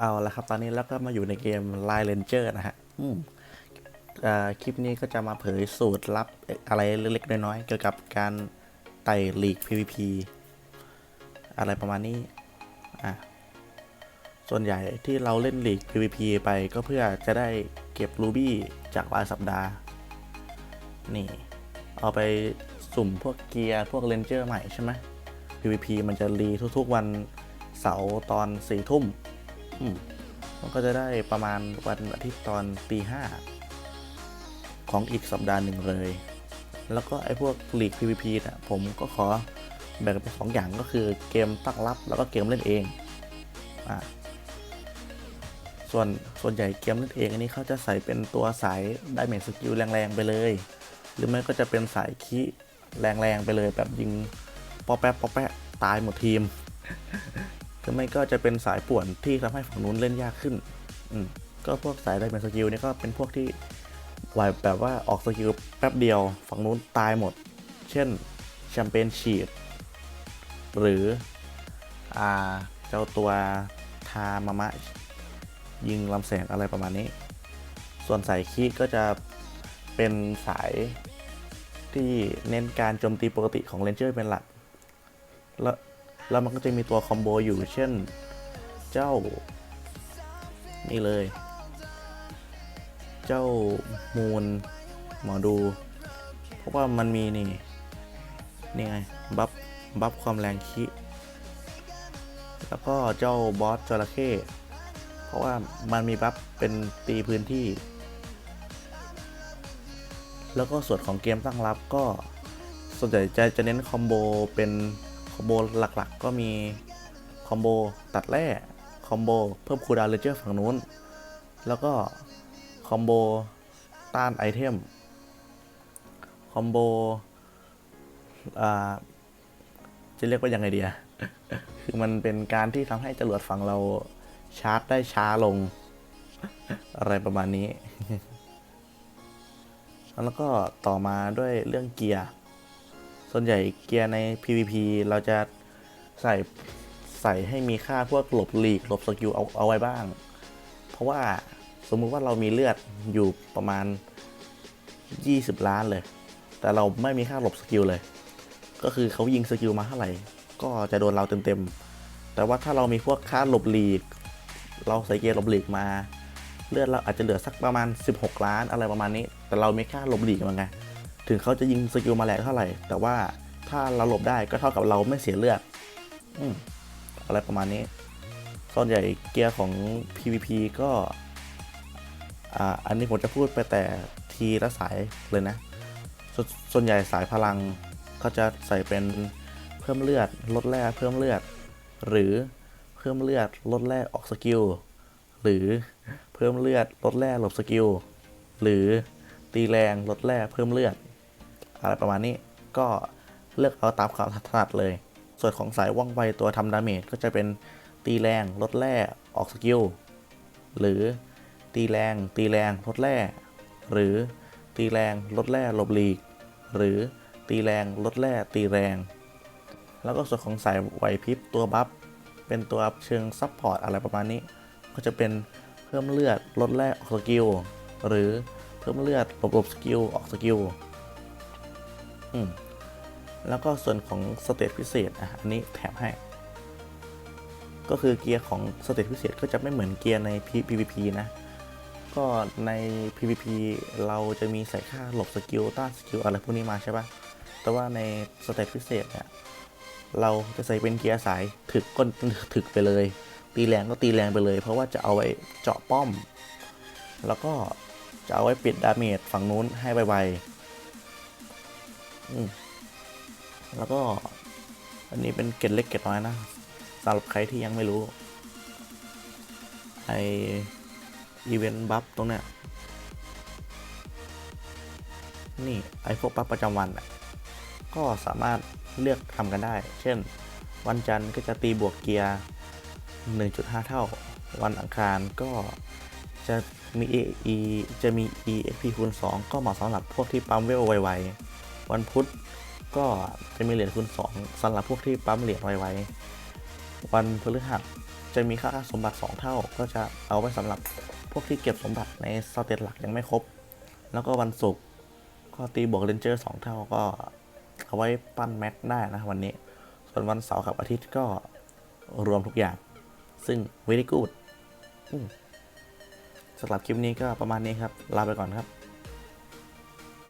เอาละครับ ตอนนี้แล้วก็มาอยู่ในเกม Line Ranger นะฮะอืมอคลิปนี้ก็จะมาเผยสูตรลับอะไรเล็กๆน้อยๆเกี่ยวกับการไต่ลีก PVP อะไรประมาณนี้อะส่วนใหญ่ที่เราเล่นลีก PVP ไปก็เพื่อจะได้เก็บรูบี้จากรายสัปดาห์ นี่ เอาไปสุ่มพวกเกียร์ พวกเลนเจอร์ใหม่ใช่ไหม PVP มันจะรีทุกๆวันเสาร์ตอนสี่ทุ่ม มันก็จะได้ประมาณวันอาทิตย์ตอนตีห้าของอีกสัปดาห์หนึ่งเลย แล้วก็ไอ้พวกลีก PVP นะผมก็ขอแบ่งเป็นสองอย่างก็คือเกมตั้งรับ แล้วก็เกมเล่นเองอ่าส่วนส่วนใหญ่เกมเล่นเองอันนี้เขาจะใส่เป็นตัวสายได้เมจสกิลแรงๆไปเลย หรือไม่ก็จะเป็นสายคีแรงๆไปเลยแบบยิงปอแปะปอแปะตายหมดทีม รือไม่ก็จะเป็นสายป่วนที่ทำให้ฝั่งนู้นเล่นยากขึ้น อืมก็พวกสายไดเมจสกิลนี่ก็เป็นพวกที่ไหวแบบว่าออกสกิลแป๊บเดียว ฝั่งนู้นตายหมด เช่นแชมเปญชีด หรืออ่าเจ้าตัวทามามะ ยิงลำแสงอะไรประมาณนี้ ส่วนสายคีก็จะเป็นสายที่เน้นการโจมตีปกติของเลนเจอร์เป็นหลัก แล้ว แล้วมันก็จะมีตัวคอมโบอยู่เช่นเจ้า นี่เลย เจ้ามูนหมอดู เพราะว่ามันมีนี่ นี่ไง บัฟบัฟความแรงคิแล้วก็เจ้าบอสจระเข้เพราะว่ามันมีบัฟเป็นตีพื้นที่ แล้วก็ส่วนของเกมตั้งรับก็ส่วนใหญ่จะจะเน้นคอมโบเป็น อมโบหลักๆ ก็มีคอมโบตัดแร่คอมโบเพิ่มคูดาวเลเจอร์ฝั่งนู้น แล้วก็คอมโบต้านไอเทม คอมโบอ่าจะเรียกว่ายังไงดีอะคือมันเป็นการที่ทำให้จรวดฝั่งเราชาร์จได้ช้าลง อะไรประมาณนี้ แล้วก็ต่อมาด้วยเรื่องเกียร์ ส่วนใหญ่เกียร์ใน PVP เราจะใส่ใส่ให้มีค่าพวกหลบหลีกหลบสกิลเอาเอาไว้บ้าง เพราะว่าสมมุติว่าเรามีเลือดอยู่ประมาณ 20 ล้านเลย แต่เราไม่มีค่าหลบสกิลเลย ก็คือเขายิงสกิลมาเท่าไหร่ ก็จะโดนเราเต็มๆ แต่ว่าถ้าเรามีพวกค่าหลบหลีก เราใส่เกียร์หลบหลีกมา เลือดเราอาจจะเหลือสักประมาณ 16 ล้านอะไรประมาณนี้ แต่เราม่ค่าหลบหลีกมันไง ถึงเขาจะยิงสกิลมาแรงเท่าไหร่ แต่ว่าถ้าเราหลบได้ก็เท่ากับเราไม่เสียเลือดอืมอะไรประมาณนี้ ส่วนใหญ่เกียร์ของ PVP ก็อ่าอันนี้ผมจะพูดไปแต่ทีละสายเลยนะสส่วนใหญ่สายพลังก็จะใส่เป็นเพิ่มเลือดลดแร่เพิ่มเลือด หรือเพิ่มเลือดลดแร่ออกสกิลหรือเพิ่มเลือดลดแร่หลบสกิลหรือตีแรงลดแร่เพิ่มเลือด อะไรประมาณนี้ก็เลือกเอาตามความถนัดเลย ส่วนของสายว่องไวตัวทำดาเมจก็จะเป็นตีแรงลดแร่ออกสกิลหรือตีแรงตีแรงลดแร่หรือตีแรงลดแร่หลบหลีก หรือตีแรงลดแร่ตีแรง แล้วก็ส่วนของสายไหวพริบตัวบัฟเป็นตัวเชิงซับพอร์ตอะไรประมาณนี้ ก็จะเป็นเพิ่มเลือดลดแร่ออกสกิลหรือเพิ่มเลือดหลบหลบสกิลออกสกิล อืมแล้วก็ส่วนของสเตตพิเศษอะอันนี้แถมให้ ก็คือเกียร์ของสเตตพิเศษก็จะไม่เหมือนเกียร์ใน PVP นะ ก็ใน PVP เราจะมีใส่ค่าหลบสกิลต้านสกิลอะไรพวกนี้มาใช่ปะแต่ว่าในสเตตพิเศษเนี่ยเราจะใส่เป็นเกียร์สายถึกก้นถึกไปเลย ตีแรงก็ตีแรงไปเลย เพราะว่าจะเอาไว้เจาะป้อม แล้วก็จะเอาไว้ปิดดาเมจฝั่งนู้นให้ไวๆ แล้วก็ อันนี้เป็นเกร็ดเล็กเกร็ดน้อยนะสำหรับใครที่ยังไม่รู้ ไออีเวนต์บัฟตรงเนี้ย นี่ ไอพวกบัฟประจำวันก็สามารถเลือกทำกันได้ เช่น วันจันทร์ก็จะตีบวกเกียร์ 1.5 เท่า วันอังคารก็จะมี e จะมี exp คูณ2ก็เหมาะสำหรับพวกที่ปั๊มเวลไวๆ วันพุธก็จะมีเหรียญคูณ2สำหรับพวกที่ปั๊มเหรียญไวๆวันพฤหัสจะมีค่าสมบัติ 2 เท่า ก็จะเอาไว้สำหรับพวกที่เก็บสมบัติในสเตตหลักยังไม่ครบ แล้วก็วันศุกร์ก็ตีบวกเรนเจอร์ 2 เท่าก็เอาไว้ปั้นแม็กได้นะวันนี้ ส่วนวันเสาร์กับอาทิตย์ก็รวมทุกอย่าง ซึ่ง very good อืมสำหรับคลิปนี้ก็ประมาณนี้ครับ ลาไปก่อนครับ